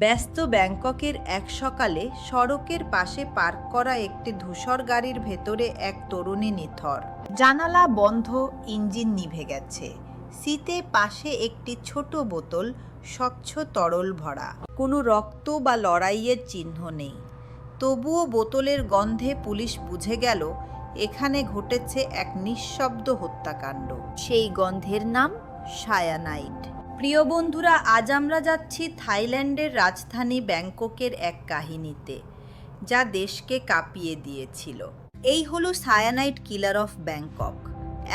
ব্যস্ত ব্যাংককের এক সকালে সড়কের পাশে পার্ক করা একটি ধূসর গাড়ির ভেতরে এক তরুণী নিথর। জানালা বন্ধ, ইঞ্জিন নিভে গেছে। সিতে পাশে একটি ছোট বোতল, স্বচ্ছ তরল ভরা। কোনো রক্ত বা লড়াইয়ের চিহ্ন নেই। তবুও বোতলের গন্ধে পুলিশ বুঝে গেল, এখানে ঘটেছে এক নিঃশব্দ হত্যাকাণ্ড। সেই গন্ধের নাম সায়ানাইড প্রিয় বন্ধুরা, আজ আমরা যাচ্ছি থাইল্যান্ডের রাজধানী ব্যাংককের এক কাহিনীতে, যা দেশকে কাঁপিয়ে দিয়েছিল। এই হলো সায়ানাইট কিলার অফ ব্যাংকক।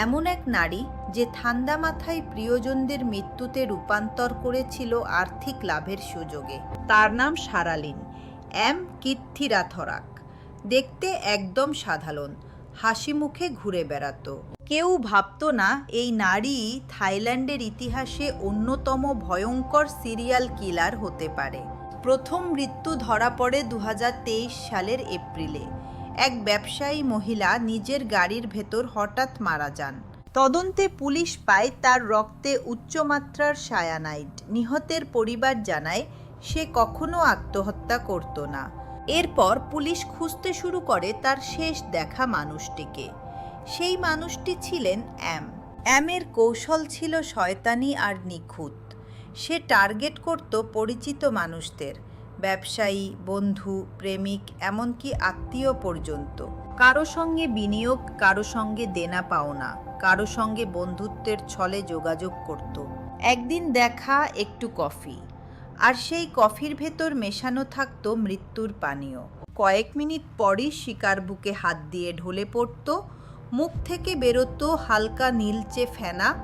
এমন এক নারী যে ঠান্ডা মাথায় প্রিয়জনদের মৃত্যুতে রূপান্তর করেছিল আর্থিক লাভের সুযোগে। তার নাম সারালিন, এম কীর্তিরাথরাক দেখতে একদম সাধারণ হাসি মুখে ঘুরে বেড়াতো। কেউ ভাবতো না এই নারী থাইল্যান্ডের ইতিহাসে অন্যতম ভয়ঙ্কর সিরিয়াল কিলার হতে পারে। প্রথম মৃত্যু ধরা পড়ে দু হাজার তেইশ সালের এপ্রিলে। এক ব্যবসায়ী মহিলা নিজের গাড়ির ভেতর হঠাৎ মারা যান। তদন্তে পুলিশ পায় তার রক্তে উচ্চমাত্রার সায়ানাইড। নিহতের পরিবার জানায়, সে কখনো আত্মহত্যা করত না। এরপর পুলিশ খুঁজতে শুরু করে তার শেষ দেখা মানুষটিকে। সেই মানুষটি ছিলেন অ্যাম। অ্যামের কৌশল ছিল শয়তানি আর নিখুঁত। সে টার্গেট করত পরিচিত মানুষদের, ব্যবসায়ী, বন্ধু, প্রেমিক, এমনকি আত্মীয় পর্যন্ত। কারও সঙ্গে বিনিয়োগ, কারও সঙ্গে দেনা পাওনা, কারও সঙ্গে বন্ধুত্বের ছলে যোগাযোগ করত। একদিন দেখা, একটু কফি। আর সেই কফির ভেতর মেশানো থাকত মৃত্যুর পানীয়। কয়েক মিনিট পরই শিকার বুকে হাত দিয়ে ঢলে পড়ত মুখ থেকে বেরোতো হালকা নীলচে ফেনা,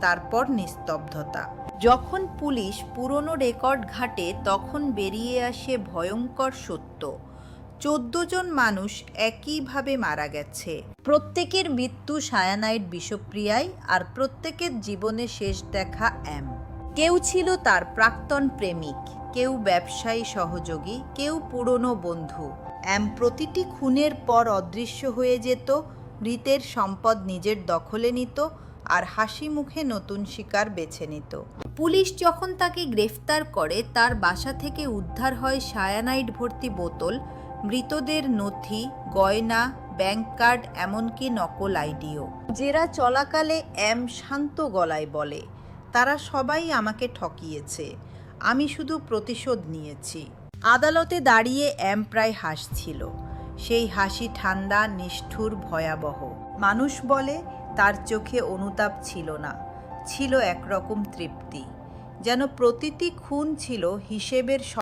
তারপর নিস্তব্ধতা। যখন পুলিশ পুরনো রেকর্ড ঘাটে, তখন বেরিয়ে আসে ভয়ঙ্কর সত্য। চোদ্দ জন মানুষ একইভাবে মারা গেছে। প্রত্যেকের মৃত্যু সায়ানাইড বিষপ্রিয়ায় আর প্রত্যেকের জীবনে শেষ দেখা এম। কেউ ছিল তার প্রাক্তন প্রেমিক, কেউ ব্যবসায়ী সহযোগী, কেউ পুরনো বন্ধু। এম প্রতিটি খুনের পর অদৃশ্য হয়ে যেত মৃতের সম্পদ নিজের দখলে নিত আর হাসি মুখে নতুন শিকার বেছে নিত। পুলিশ যখন তাকে গ্রেফতার করে, তার বাসা থেকে উদ্ধার হয় সায়ানাইড ভর্তি বোতল, মৃতদের নথি, গয়না, ব্যাংক কার্ড, এমনকি নকল আইডিও। জেরা চলাকালে এম শান্ত গলায় বলে, তারা সবাই আমাকে ঠকিয়েছে। আমি শুধু প্রতিশোধ নিয়েছি। আদালতে দাঁড়িয়ে এম প্রায় হাসছিল। সেই হাসি ঠান্ডা, নিষ্ঠুর, ভয়াবহ। মানুষ বলে, তার চোখে অনুতাপ ছিল না, ছিল একরকম তৃপ্তি। যেন প্রতিটি খুন ছিল হিসেবের